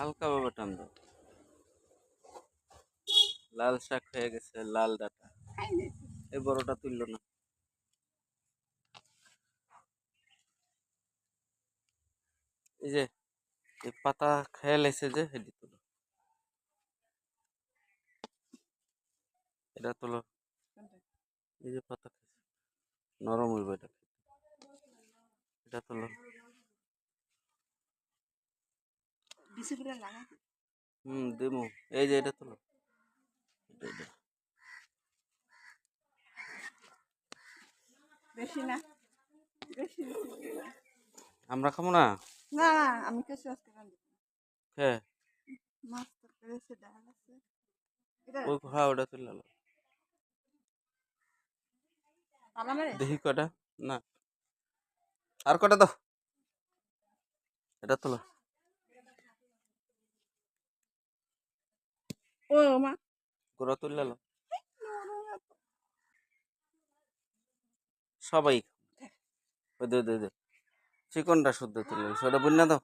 হালকা ভাবে টান দাও। লাল শাক হয়ে গেছে, লাল ডাটা। এই বড়টা তুললো না। এই যে, এই পাতা খেয়ে লেছে যে, হেডি তুলো। এটা তুলো। এই যে পাতা নরম হইবে এটা এটা তুলো। বিসি লাগা হুম দেবো। এই যে এটা তুলো। বেশি না বেশি আমরা খাব না? না না আমি কিছু আজকে রান্ধি খেয়ে মাছ তরকারি আছে ডাল আছে। ওই হ্যাঁ ওটা তুলে নাও। দেখি কটা। না। আর কটা দাও। এটা তোলো। ও মা গোড়া তুললে সবাই খাও। দে দে দে চিকনটা শুদ্ধ তুলে সেটা বুঝনা দাও